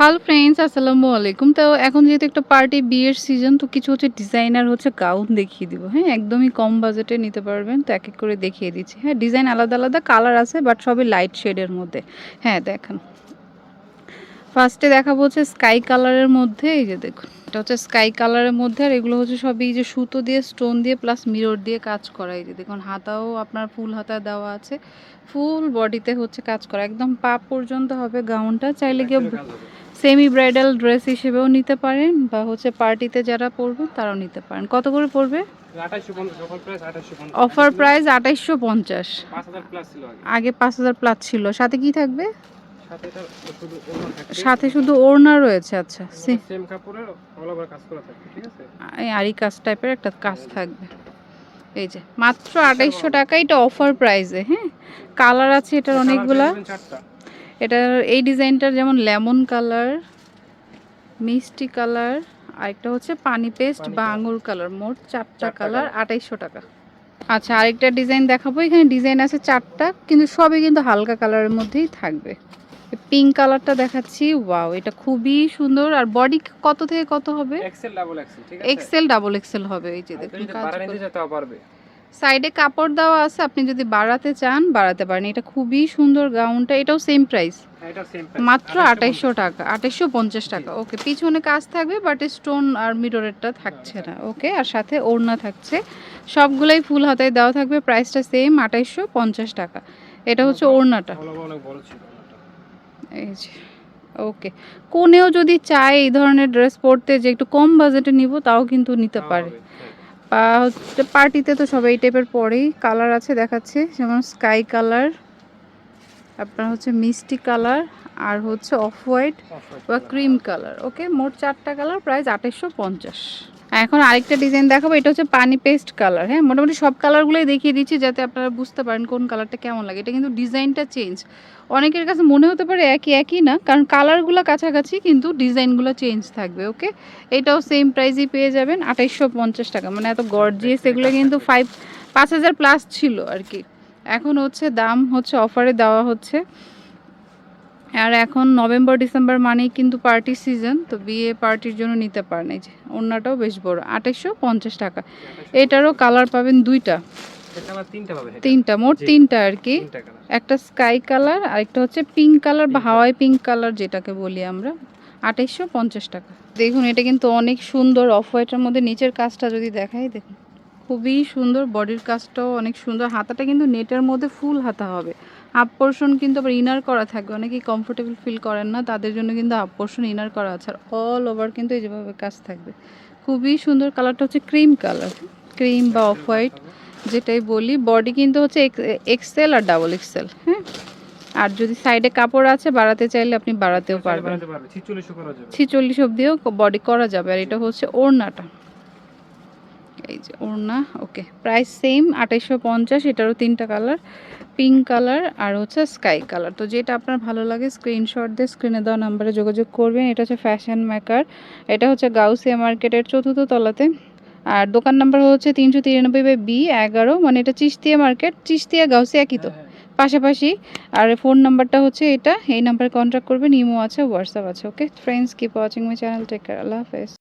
Hello friends, আসসালামু আলাইকুম। তো এখন যেহেতু একটা পার্টি, বিয়ের সিজন, তো কিছু হচ্ছে ডিজাইনার হচ্ছে গাউন দেখিয়ে দিব। হ্যাঁ একদমই কম বাজেটে নিতে পারবেন, তো এক এক করে দেখিয়ে দিচ্ছি। হ্যাঁ ডিজাইন আলাদা আলাদা, কালার আছে, বাট সবই লাইট শেডের মধ্যে। হ্যাঁ দেখেন। ফার্স্টে দেখাবো হচ্ছে স্কাই কালারের মধ্যে, এই যে দেখুন, এটা হচ্ছে স্কাই কালারের মধ্যে, আর এগুলো হচ্ছে সবই যে সুতো দিয়ে, স্টোন দিয়ে, প্লাস মিরর দিয়ে কাজ করা। এই যে দেখুন, হাতাও আপনার ফুল হাতা দেওয়া আছে, ফুল বডিতে হচ্ছে কাজ করা। একদম পা পর্যন্ত হবে গাউনটা, চাইলে কেউ সেমি ব্রাইডাল ড্রেস হিসেবেও নিতে পারেন বা হচ্ছে পার্টিতে যারা পরবেন তারাও নিতে পারেন। কত করে পড়বে? অফার প্রাইস আঠাইশশো পঞ্চাশ। আগে পাঁচ হাজার প্লাস ছিল। সাথে কি থাকবে? সাথে শুধু ওড়না রয়েছে আচ্ছা এই কাজ টাইপের একটা কাজ থাকবে। এই যে, মাত্র আঠাইশশো টাকা, এটা অফার প্রাইসে হ্যাঁ? কালার আছে এটার অনেকগুলা। এটার এই ডিজাইনটার যেমন লেমন কালার মিষ্টি কালার আরেকটা হচ্ছে পানি পেস্ট বা আঙুর কালার মোট চারটা কালার। আঠাইশশো টাকা। আচ্ছা আরেকটা ডিজাইন দেখাবো এখানে ডিজাইন আছে চারটা কিন্তু সবই কিন্তু হালকা কালারের মধ্যেই থাকবে। পিঙ্ক কালারটা দেখাচ্ছি ওয়াও এটা খুবই সুন্দর। আর বডি কত থেকে কত হবে? এক্সেল ডাবল এক্সেল ঠিক আছে? এক্সেল ডাবল এক্সেল হবে এই যে দেখুন কাজ বাড়া নিতে করে। চায় তাও পারবে। সাইডে কাপড় দেওয়া আছে আপনি যদি বাড়াতে চান বাড়াতে পারেন। এটা খুবই সুন্দর গাউনটা এটাও সেম প্রাইস হ্যাঁ, মাত্র আঠাইশশো টাকা আঠাইশশো পঞ্চাশ টাকা। ওকে পিছনে কাজ থাকবে বাট স্টোন আর মিররেরটা থাকছে না। ওকে আর সাথে ওড়না থাকছে। সবগুলোই ফুল হাতায় দেওয়া থাকবে প্রাইসটা সেম আঠাইশশো পঞ্চাশ টাকা। এটা হচ্ছে ওড়নাটা। এই যে ওকে কোনেও যদি চায় এই ধরনের ড্রেস পরতে যে একটু কম বাজেটে নিব তাও কিন্তু নিতে পারে। হচ্ছে পার্টিতে তো সবাই এই টাইপের পরেই কালার আছে দেখাচ্ছে যেমন স্কাই কালার আপনার হচ্ছে মিষ্টি কালার আর হচ্ছে অফ হোয়াইট বা ক্রিম কালার ওকে মোট চারটা কালার প্রাইস আঠেরোশো পঞ্চাশ। এখন আরেকটা ডিজাইন দেখাবো এটা হচ্ছে পানি পেস্ট কালার হ্যাঁ? মোটামুটি সব কালারগুলোই দেখিয়ে দিচ্ছি যাতে আপনারা বুঝতে পারেন কোন কালারটা কেমন লাগে। এটা কিন্তু ডিজাইনটা চেঞ্জ অনেকের কাছে মনে হতে পারে একই একই না কারণ কালারগুলো কাছাকাছি কিন্তু ডিজাইনগুলো চেঞ্জ থাকবে ওকে এটাও সেম প্রাইসই পেয়ে যাবেন আঠাইশশো পঞ্চাশ টাকা। মানে এত গর্জিয়াস এগুলো কিন্তু ফাইভ পাঁচ হাজার প্লাস ছিল আর কি। এখন হচ্ছে দাম হচ্ছে অফারে দেওয়া হচ্ছে। আর এখন নভেম্বর ডিসেম্বর মানেই কিন্তু পার্টি সিজন তো বিয়ে পার্টির জন্য নিতে পারেন। এই যে অন্যটাও বেশ বড় আঠাইশশো পঞ্চাশ টাকা। এটারও কালার পাবেন দুইটা। তিনটা মোট। তিনটা আর কি। একটা স্কাই কালার আর একটা হচ্ছে পিঙ্ক কালার বা হাওয়াই পিঙ্ক কালার যেটাকে বলি আমরা আঠাইশশো পঞ্চাশ টাকা। দেখুন এটা কিন্তু অনেক সুন্দর অফ হোয়াইটের মধ্যে নিচের কাজটা যদি দেখাই দেখুন। খুবই সুন্দর বডির কাজটাও অনেক সুন্দর। হাতাটা কিন্তু নেটের মধ্যে ফুল হাতা হবে। হাফ পোর্শন কিন্তু আবার ইনার করা থাকবে অনেকেই কমফোর্টেবল ফিল করেন না তাদের জন্য কিন্তু হাফ পোর্শন ইনার করা আছে। আর অল ওভার কিন্তু এই যেভাবে কাজ থাকবে। খুবই সুন্দর কালারটা হচ্ছে ক্রিম কালার ক্রিম বা অফ হোয়াইট যেটাই বলি বডি কিন্তু হচ্ছে এক্সেল আর ডাবল এক্সেল হ্যাঁ? আর যদি সাইডে কাপড় আছে বাড়াতে চাইলে আপনি বাড়াতেও পারবেন। ছিচল্লিশ অব্দিও বডি করা যাবে। আর এটা হচ্ছে ওড়নাটা। এই যে ওড়না ওকে প্রাইস সেম আঠাইশশো পঞ্চাশ এটারও তিনটা কালার পিঙ্ক কালার আর হচ্ছে স্কাই কালার। তো যেটা আপনার ভালো লাগে স্ক্রিনশট দিয়ে স্ক্রিনে দেওয়া নাম্বারে যোগাযোগ করবেন। এটা হচ্ছে ফ্যাশন মেকার এটা হচ্ছে গাউসিয়া মার্কেটের চতুর্থ তলাতে। আর দোকান নাম্বার হচ্ছে তিনশো তিরানব্বই বাই বি এগারো মানে এটা চিস্তিয়া মার্কেট চিস্তিয়া গাউসিয়া একই তো? হ্যাঁ, হ্যাঁ। পাশাপাশি আর ফোন নাম্বারটা হচ্ছে এটা এই নাম্বারে কন্ট্যাক্ট করবেন ইমো আছে হোয়াটসঅ্যাপ আছে okay? Friends keep watching my channel take care আল্লাহ হাফেজ।